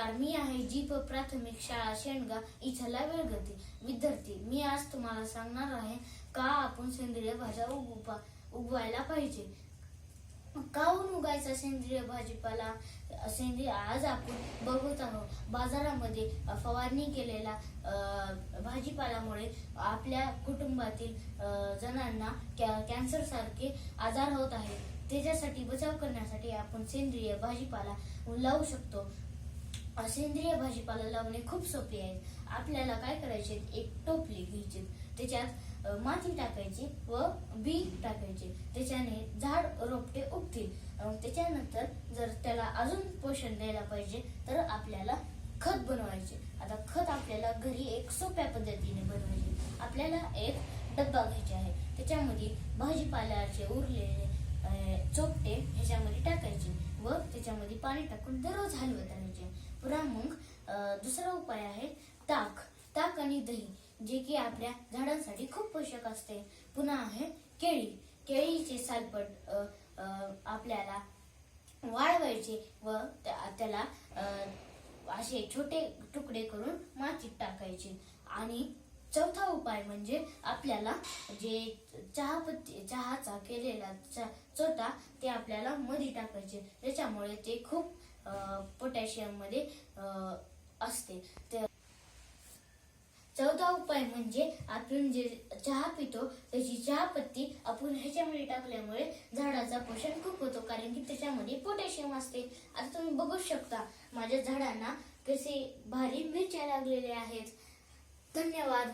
नमस्कार मी आहे जीप प्राथमिक शाळा शेंडगा इथला वेळगती विद्यार्थी मी आज तुम्हाला सांगणार आहे का आपण सेंद्रिय भाज्या उगवा उगवायला पाहिजे? काहून उगायचा सेंद्रिय भाजीपाला? सेंद्रिय आज आपण बघत आहोत बाजारामध्ये फवारणी केलेला अ, भाजीपाल्यामुळे आपल्या कुटुंबातील जणांना कॅ कॅन्सर सारखे आजार होत आहेत. त्याच्यासाठी बचाव करण्यासाठी आपण सेंद्रिय भाजीपाला लावू शकतो. सेंद्रिय भाजीपाला लावणे खूप सोपे आहे आपल्याला काय करायचे एक टोपली घ्यायची त्याच्यात माती टाकायची व बी टाकायचे. त्याच्याने झाड रोपटे उगतील. त्याच्यानंतर जर त्याला अजून पोषण द्यायला पाहिजे तर आपल्याला खत बनवायचे. आता खत आपल्याला घरी एक सोप्या पद्धतीने बनवायचे. आपल्याला एक डब्बा घ्यायचा आहे. त्याच्यामध्ये भाजीपाल्याचे उरलेले चोपटे ह्याच्यामध्ये टाकायचे व त्याच्यामध्ये पाणी टाकून दररोज हलवायचे. राहायचे पुन्हा मग दुसरा उपाय आहे ताक. ताक आणि दही जे की आपल्या झाडांसाठी खूप पोषक असते. पुन्हा आहे केळी. केळीचे सालपट आपल्याला वाळवायचे व त्याला असे छोटे तुकडे करून मातीत टाकायचे. आणि चौथा उपाय म्हणजे आपल्याला जे चहापत्ती चहाचा केलेला च- ते आपल्याला मध्ये टाकायचे. त्याच्यामुळे ते खूप पोटॅशियममध्ये असते. तर चौथा उपाय म्हणजे आपण जे चहा पितो त्याची चहापत्ती आपण ह्याच्यामध्ये टाकल्यामुळे झाडाचा पोषण खूप होतो कारण की त्याच्यामध्ये पोटॅशियम असते. आता तुम्ही बघू शकता माझ्या झाडांना कसे भारी मिरच्या लागलेल्या आहेत. धन्यवाद.